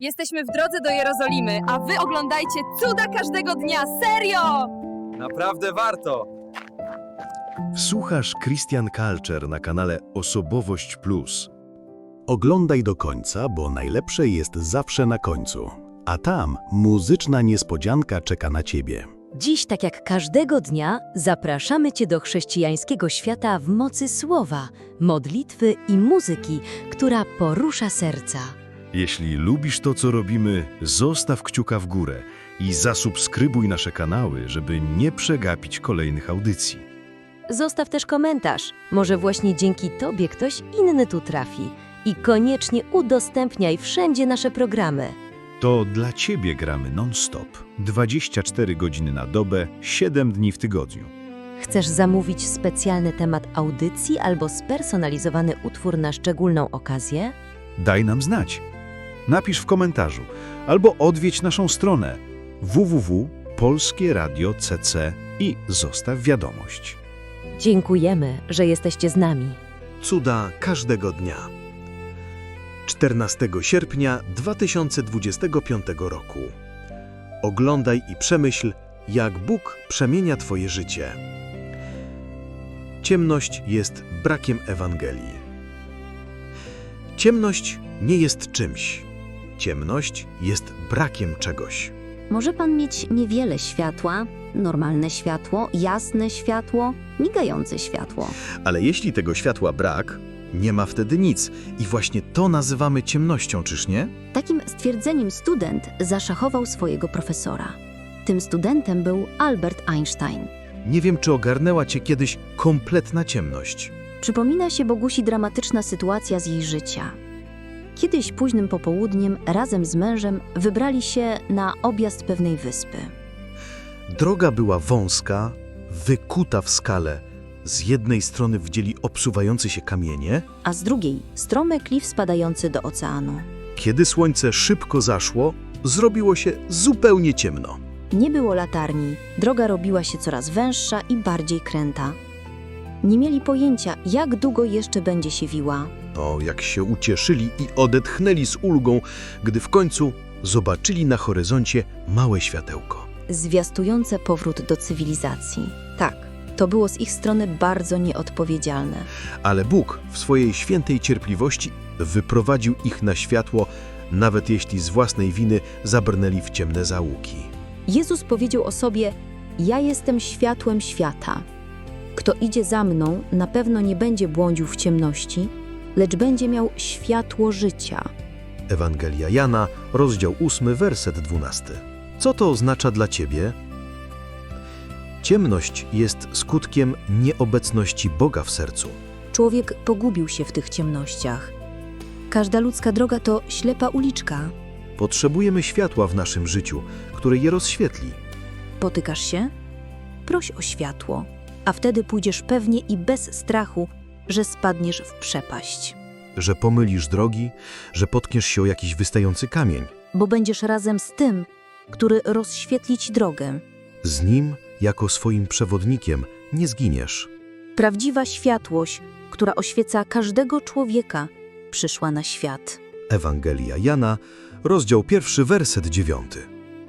Jesteśmy w drodze do Jerozolimy, a wy oglądajcie cuda każdego dnia, serio! Naprawdę warto! Słuchasz Christian Culture na kanale Osobowość Plus. Oglądaj do końca, bo najlepsze jest zawsze na końcu. A tam muzyczna niespodzianka czeka na Ciebie. Dziś, tak jak każdego dnia, zapraszamy Cię do chrześcijańskiego świata w mocy słowa, modlitwy i muzyki, która porusza serca. Jeśli lubisz to, co robimy, zostaw kciuka w górę i zasubskrybuj nasze kanały, żeby nie przegapić kolejnych audycji. Zostaw też komentarz. Może właśnie dzięki Tobie ktoś inny tu trafi. I koniecznie udostępniaj wszędzie nasze programy. To dla Ciebie gramy non-stop. 24 godziny na dobę, 7 dni w tygodniu. Chcesz zamówić specjalny temat audycji albo spersonalizowany utwór na szczególną okazję? Daj nam znać. Napisz w komentarzu albo odwiedź naszą stronę www.polskieradio.cc i zostaw wiadomość. Dziękujemy, że jesteście z nami. Cuda każdego dnia. 14 sierpnia 2025 roku. Oglądaj i przemyśl, jak Bóg przemienia Twoje życie. Ciemność jest brakiem Ewangelii. Ciemność nie jest czymś. Ciemność jest brakiem czegoś. Może pan mieć niewiele światła, normalne światło, jasne światło, migające światło. Ale jeśli tego światła brak, nie ma wtedy nic. I właśnie to nazywamy ciemnością, czyż nie? Takim stwierdzeniem student zaszachował swojego profesora. Tym studentem był Albert Einstein. Nie wiem, czy ogarnęła cię kiedyś kompletna ciemność. Przypomina się Bogusi dramatyczna sytuacja z jej życia. Kiedyś późnym popołudniem razem z mężem wybrali się na objazd pewnej wyspy. Droga była wąska, wykuta w skale. Z jednej strony widzieli obsuwające się kamienie. a z drugiej stromy klif spadający do oceanu. Kiedy słońce szybko zaszło, zrobiło się zupełnie ciemno. Nie było latarni, droga robiła się coraz węższa i bardziej kręta. Nie mieli pojęcia, jak długo jeszcze będzie się wiła. O, jak się ucieszyli i odetchnęli z ulgą, gdy w końcu zobaczyli na horyzoncie małe światełko. zwiastujące powrót do cywilizacji. Tak, to było z ich strony bardzo nieodpowiedzialne. Ale Bóg w swojej świętej cierpliwości wyprowadził ich na światło, nawet jeśli z własnej winy zabrnęli w ciemne zaułki. Jezus powiedział o sobie: Ja jestem światłem świata. Kto idzie za mną, na pewno nie będzie błądził w ciemności, lecz będzie miał światło życia. Ewangelia Jana, rozdział 8, werset 12. Co to oznacza dla ciebie? Ciemność jest skutkiem nieobecności Boga w sercu. Człowiek pogubił się w tych ciemnościach. Każda ludzka droga to ślepa uliczka. Potrzebujemy światła w naszym życiu, które je rozświetli. Potykasz się? Proś o światło, a wtedy pójdziesz pewnie i bez strachu, że spadniesz w przepaść. Że pomylisz drogi, że potkniesz się o jakiś wystający kamień. bo będziesz razem z tym, który rozświetli ci drogę. Z nim, jako swoim przewodnikiem, nie zginiesz. Prawdziwa światłość, która oświeca każdego człowieka, przyszła na świat. Ewangelia Jana, rozdział pierwszy, werset dziewiąty.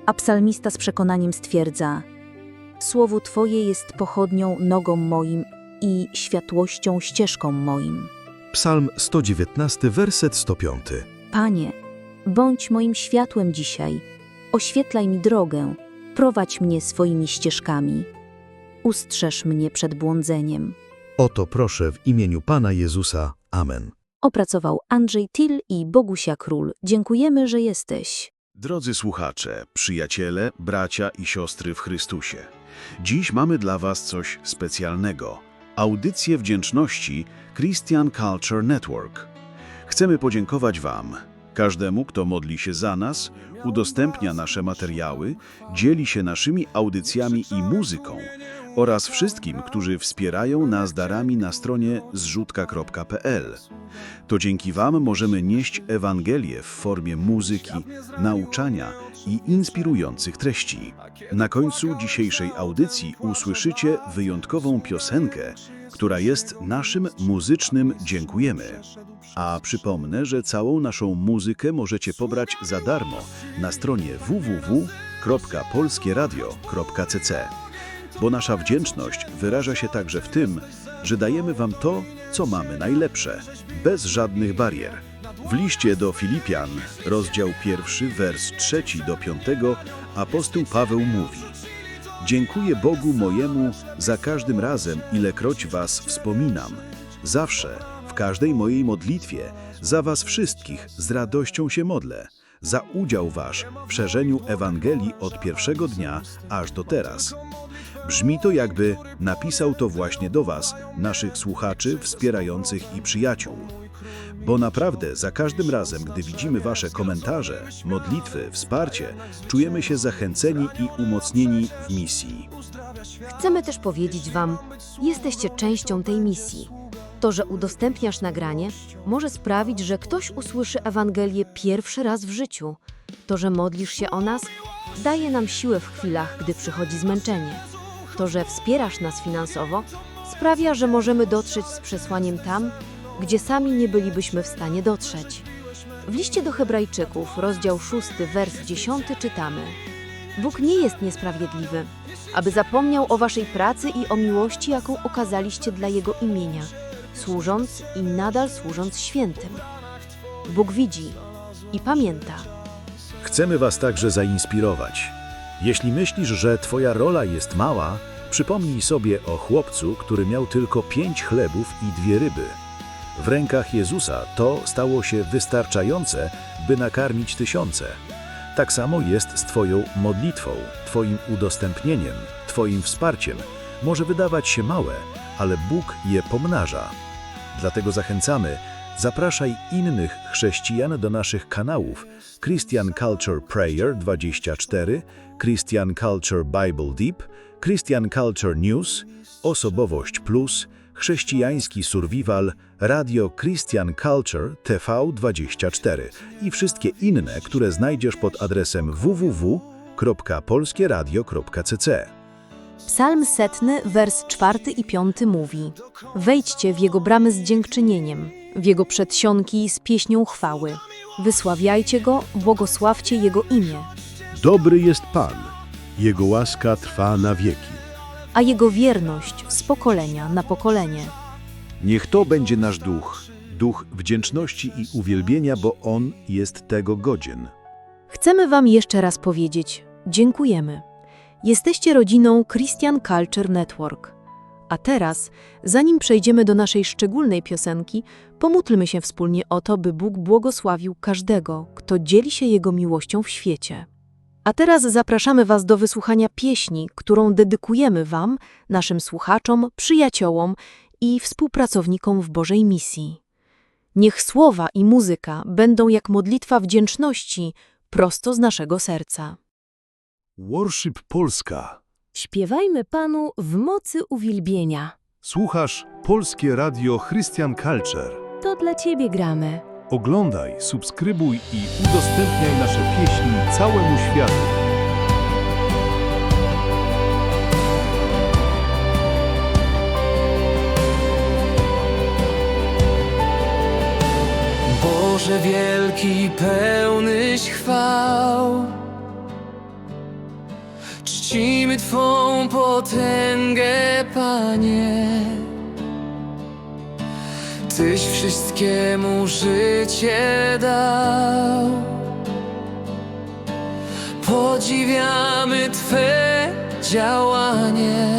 A psalmista z przekonaniem stwierdza: Słowo Twoje jest pochodnią nogą moim i światłością ścieżką moim. Psalm 119, werset 105. Panie, bądź moim światłem dzisiaj, oświetlaj mi drogę, prowadź mnie swoimi ścieżkami. Ustrzeż mnie przed błądzeniem. Oto proszę w imieniu Pana Jezusa. Amen. Opracował Andrzej Till i Bogusia Król. Dziękujemy, że jesteś. Drodzy słuchacze, przyjaciele, bracia i siostry w Chrystusie, dziś mamy dla Was coś specjalnego. Audycję wdzięczności Christian Culture Network. Chcemy podziękować Wam, każdemu, kto modli się za nas, udostępnia nasze materiały, dzieli się naszymi audycjami i muzyką oraz wszystkim, którzy wspierają nas darami na stronie zrzutka.pl. To dzięki Wam możemy nieść Ewangelię w formie muzyki, nauczania i inspirujących treści. Na końcu dzisiejszej audycji usłyszycie wyjątkową piosenkę która jest naszym muzycznym dziękujemy. A przypomnę, że całą naszą muzykę możecie pobrać za darmo na stronie www.polskieradio.cc. Bo nasza wdzięczność wyraża się także w tym, że dajemy Wam to, co mamy najlepsze, bez żadnych barier. W liście do Filipian, rozdział pierwszy, wers trzeci do piątego, apostoł Paweł mówi Dziękuję Bogu mojemu za każdym razem, ilekroć Was wspominam. Zawsze, w każdej mojej modlitwie, za Was wszystkich z radością się modlę, za udział Wasz w szerzeniu Ewangelii od pierwszego dnia aż do teraz. Brzmi to jakby napisał to właśnie do Was, naszych słuchaczy, wspierających i przyjaciół. Bo naprawdę za każdym razem, gdy widzimy Wasze komentarze, modlitwy, wsparcie, czujemy się zachęceni i umocnieni w misji. Chcemy też powiedzieć Wam, jesteście częścią tej misji. To, że udostępniasz nagranie, może sprawić, że ktoś usłyszy Ewangelię pierwszy raz w życiu. To, że modlisz się o nas, daje nam siłę w chwilach, gdy przychodzi zmęczenie. To, że wspierasz nas finansowo, sprawia, że możemy dotrzeć z przesłaniem tam, gdzie sami nie bylibyśmy w stanie dotrzeć. W liście do Hebrajczyków, rozdział 6, wers 10 czytamy: Bóg nie jest niesprawiedliwy, aby zapomniał o waszej pracy i o miłości, jaką okazaliście dla Jego imienia, służąc i nadal służąc świętym. Bóg widzi i pamięta. Chcemy Was także zainspirować. Jeśli myślisz, że Twoja rola jest mała, przypomnij sobie o chłopcu, który miał tylko pięć chlebów i dwie ryby. W rękach Jezusa to stało się wystarczające, by nakarmić tysiące. Tak samo jest z Twoją modlitwą, Twoim udostępnieniem, Twoim wsparciem. Może wydawać się małe, ale Bóg je pomnaża. Dlatego zachęcamy, zapraszaj innych chrześcijan do naszych kanałów Christian Culture Prayer 24, Christian Culture Bible Deep, Christian Culture News, Osobowość Plus, Chrześcijański Survival, Radio Christian Culture TV 24 i wszystkie inne, które znajdziesz pod adresem www.polskieradio.cc. Psalm setny, wers czwarty i piąty mówi: Wejdźcie w jego bramy z dziękczynieniem, w jego przedsionki z pieśnią chwały. Wysławiajcie go, błogosławcie jego imię, Dobry jest Pan, Jego łaska trwa na wieki. A jego wierność z pokolenia na pokolenie. Niech to będzie nasz duch, duch wdzięczności i uwielbienia, bo On jest tego godzien. Chcemy Wam jeszcze raz powiedzieć: dziękujemy. Jesteście rodziną Christian Culture Network. A teraz, zanim przejdziemy do naszej szczególnej piosenki, pomódlmy się wspólnie o to, by Bóg błogosławił każdego, kto dzieli się Jego miłością w świecie. A teraz zapraszamy Was do wysłuchania pieśni, którą dedykujemy Wam, naszym słuchaczom, przyjaciołom i współpracownikom w Bożej misji. Niech słowa i muzyka będą jak modlitwa wdzięczności prosto z naszego serca. Worship Polska. Śpiewajmy Panu w mocy uwielbienia. Słuchasz Polskie Radio Christian Culture. To dla Ciebie gramy. Oglądaj, subskrybuj i udostępniaj nasze pieśni całemu światu. Boże wielki, pełnyś chwał. Czcimy Twą potęgę, Panie. Tyś wszystkiemu życie dał. Podziwiamy Twe działanie.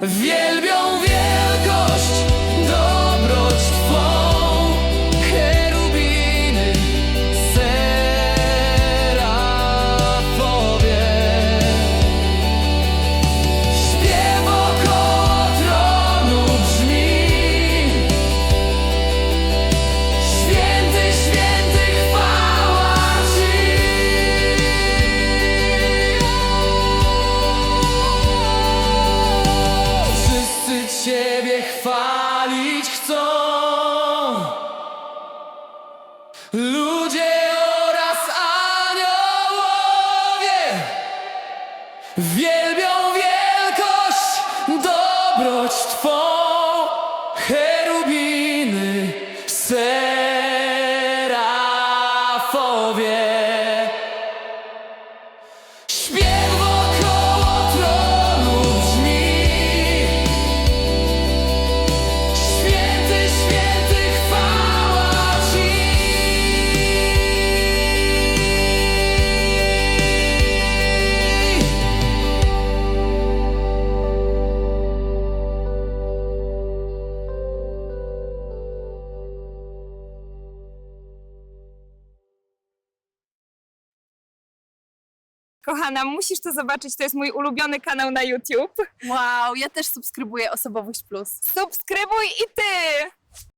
Wiem dobroć Twą. Hej. Kochana, musisz to zobaczyć, to jest mój ulubiony kanał na YouTube. Wow, ja też subskrybuję Osobowość Plus. Subskrybuj i ty!